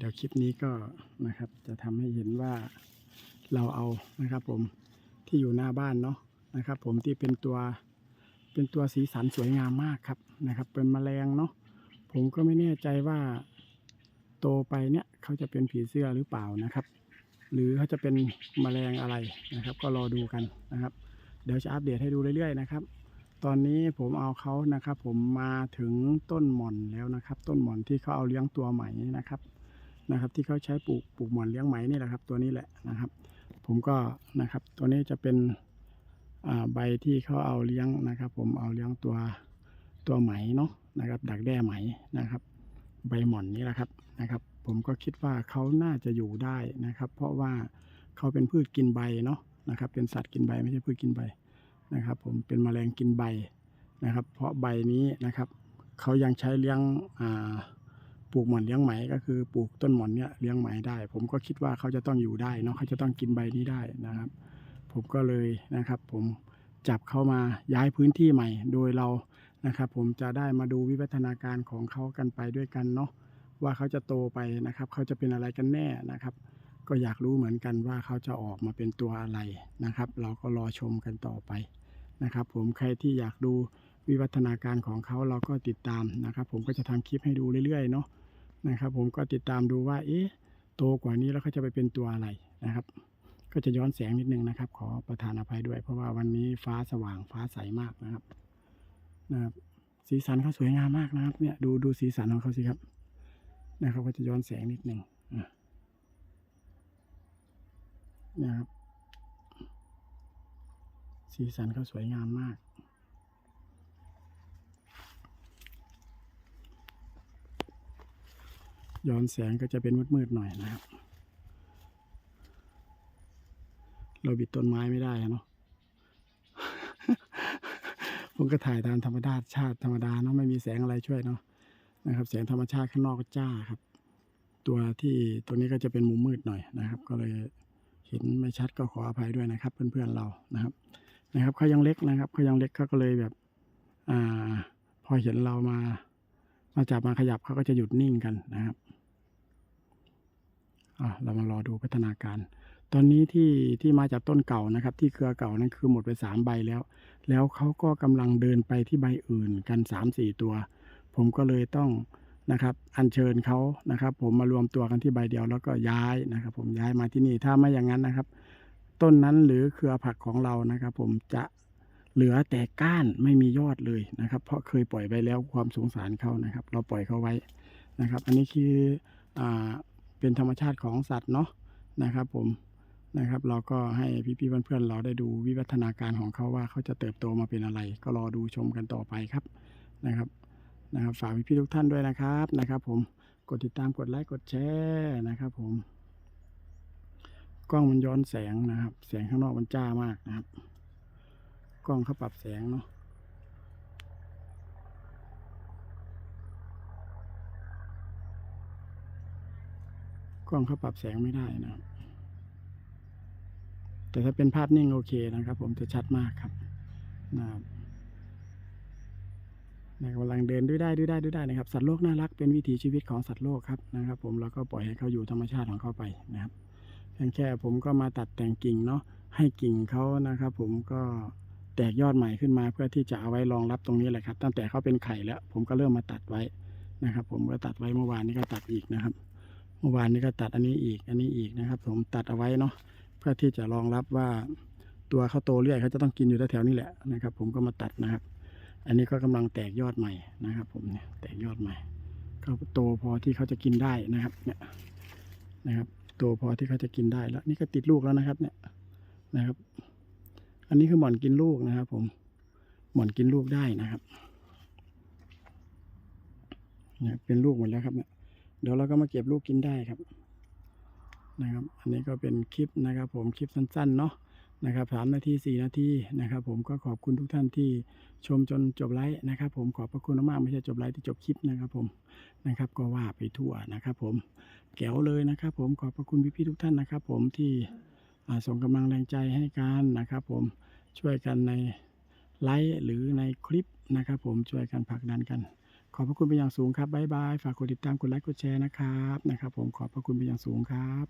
เดี๋ยวคลิปนี้ก็นะครับจะทำให้เห็นว่าเราเอานะครับผมที่อยู่หน้าบ้านเนาะนะครับ ผมที่เป็นตัวเป็นตัวสีสันสวยงามมากครับนะครับ เป็นแมลงเนาะผมก็ไม่แน่ใจว่าโตไปเนี่ยเขาจะเป็นผีเสื้อหรือเปล่านะครับ หรือเขาจะเป็นแมลงอะไรนะครับ ก็รอดูกันนะครับ เดี๋ยวจะอัปเดตให้ดูเรื่อยๆนะครับ ตอนนี้ผมเอาเขานะครับ ผมมาถึงต้นหม่อนแล้วนะครับ ต้นหม่อนที่เขาเอาเลี้ยงตัวใหม่นะครับ นะครับ ที่เขาใช้ปลูกปลูกหมอนเลี้ยงไหมนี่แหละครับ ตัวนี้แหละนะครับ ผมก็นะครับ ตัวนี้จะเป็นใบที่เขาเอาเลี้ยงนะครับ ผมเอาเลี้ยงตัวตัวไหมเนาะนะครับ ดักแด้ไหมนะครับ ใบหม่อนนี่แหละครับนะครับ ผมก็คิดว่าเขาน่าจะอยู่ได้นะครับ เพราะว่าเขาเป็นพืชกินใบเนาะนะครับ เป็นสัตว์กินใบไม่ใช่พืชกินใบนะครับ ผมเป็นแมลงกินใบนะครับ เพราะใบนี้นะครับเขายังใช้เลี้ยงอ่า ปลูกหม่อนเลี้ยงไหมก็คือปลูกต้นหม่อนเนี่ยเลี้ยงไหมได้ ผมก็คิดว่าเขาจะต้องอยู่ได้เนาะเขาจะต้องกินใบนี้ได้นะครับ ผมก็เลยนะครับ ผมจับเขามาย้ายพื้นที่ใหม่ โดยเรานะครับ ผมจะได้มาดูวิวัฒนาการของเขากันไปด้วยกันเนาะว่าเขาจะโตไปนะครับ เขาจะเป็นอะไรกันแน่นะครับ ก็อยากรู้เหมือนกันว่าเขาจะออกมาเป็นตัวอะไรนะครับ เราก็รอชมกันต่อไปนะครับ ผมใครที่อยากดูวิวัฒนาการของเขาเราก็ติดตามนะครับ ผมก็จะทำคลิปให้ดูเรื่อยๆเนาะ นะครับ ผมก็ติดตามดูว่า เอ๊ะโตกว่านี้แล้วเขาจะไปเป็นตัวอะไรนะครับ ก็จะย้อนแสงนิดนึงนะครับ ขอประทานอภัยด้วย เพราะว่าวันนี้ฟ้าสว่างฟ้าใสมากนะครับนะครับ สีสันเขาสวยงามมากนะครับ เนี่ยดูดูสีสันของเขาสิครับ นะครับก็จะย้อนแสงนิดนึงอะนะครับ สีสันเขาสวยงามมาก ย้อนแสงก็จะเป็นมืดๆหน่อยนะครับ เราบิดต้นไม้ไม่ได้เนาะผมก็ถ่ายตามธรรมดาชาติธรรมดาเนาะไม่มีแสงอะไรช่วยเนาะนะครับแสงธรรมชาติข้างนอกก็จ้าครับ ตัวที่ตัวนี้ก็จะเป็นมุมมืดหน่อยนะครับ ก็เลยเห็นไม่ชัดก็ขออภัยด้วยนะครับ เพื่อนๆเรานะครับ นะครับเขายังเล็กนะครับเขายังเล็กเขาก็เลยแบบอ่าพอเห็นเรามามาจับมาขยับเขาก็จะหยุดนิ่งกันนะครับ เรามารอดูพัฒนาการ ตอนนี้ที่ที่มาจากต้นเก่านะครับ ที่เครือเก่านั้นคือหมดไปสามใบแล้ว แล้วเขาก็กำลังเดินไปที่ใบอื่นกันสามสี่ตัว ผมก็เลยต้องนะครับ อัญเชิญเขานะครับ ผมมารวมตัวกันที่ใบเดียวแล้วก็ย้ายนะครับ ผมย้ายมาที่นี่ถ้าไม่อย่างนั้นนะครับ ต้นนั้นหรือเครือผักของเรานะครับ ผมจะเหลือแต่ก้านไม่มียอดเลยนะครับ เพราะเคยปล่อยไปแล้วความสงสารเขานะครับ เราปล่อยเขาไว้นะครับ อันนี้คืออ่า เป็นธรรมชาติของสัตว์เนาะนะครับ ผมนะครับ เราก็ให้พี่ๆเพื่อนๆเราได้ดูวิวัฒนาการของเขาว่าเขาจะเติบโตมาเป็นอะไร ก็รอดูชมกันต่อไปครับนะครับนะครับฝากพี่ๆทุกท่านด้วยนะครับนะครับ ผมกดติดตามกดไลค์กดแชร์นะครับ ผม กล้องมันย้อนแสงนะครับ แสงข้างนอกมันจ้ามากนะครับ กล้องเขาปรับแสงเนาะ กล้องเขาปรับแสงไม่ได้นะครับแต่ถ้าเป็นภาพนิ่งโอเคนะครับ ผมจะชัดมากครับนะครับนี่ยกำลังเดินด้วยได้ด้วยได้ด้วยได้นะครับ สัตว์โลกน่ารักเป็นวิถีชีวิตของสัตว์โลกครับนะครับ ผมเราก็ปล่อยให้เขาอยู่ธรรมชาติของเขาไปนะครับเพียงแค่ผมก็มาตัดแต่งกิ่งเนาะให้กิ่งเขานะครับ ผมก็แตกยอดใหม่ขึ้นมาเพื่อที่จะเอาไว้รองรับตรงนี้แหละครับ ตั้งแต่เขาเป็นไข่แล้ว ผมก็เริ่มมาตัดไว้นะครับ ผมก็ตัดไว้เมื่อวานนี้ก็ตัดอีกนะครับ เมื่อวานนี้ก็ตัดอันนี้อีกอันนี้อีกนะครับ ผมตัดเอาไว้เนาะเพื่อที่จะรองรับว่าตัวเขาโตเรื่อยเขาจะต้องกินอยู่แถวๆนี้แหละนะครับ ผมก็มาตัดนะครับ อันนี้ก็กำลังแตกยอดใหม่นะครับ ผมเนี่ยแตกยอดใหม่เขาโตพอที่เขาจะกินได้นะครับ เนี่ยนะครับโตพอที่เขาจะกินได้แล้ว นี่ก็ติดลูกแล้วนะครับ เนี่ยนะครับ อันนี้คือหมอนกินลูกนะครับ ผมหมอนกินลูกได้นะครับเนี่ยเป็นลูกหมดแล้วครับเนี่ย เดี๋ยวเราก็มาเก็บลูกกินได้ครับนะครับ อันนี้ก็เป็นคลิปนะครับ ผมคลิปสั้นๆเนาะนะครับสามนาทีสี่นาทีนะครับ ผมก็ขอบคุณทุกท่านที่ชมจนจบไลฟ์นะครับ ผมขอบพระคุณมากๆไม่ใช่จบไลฟ์ที่จบคลิปนะครับผมนะครับ ก็ว่าไปทั่วนะครับ ผมแก้วเลยนะครับ ผมขอบพระคุณพี่ๆทุกท่านนะครับ ผมที่ส่งกำลังแรงใจให้กันนะครับ ผมช่วยกันในไลฟ์หรือในคลิปนะครับ ผมช่วยกันผลักดันกัน ขอบพระคุณเป็นอย่างสูงครับบ๊ายบาย ฝากกดติดตาม กดไลค์ กดแชร์นะครับ นะครับ ผม ขอบพระคุณเป็นอย่างสูงครับ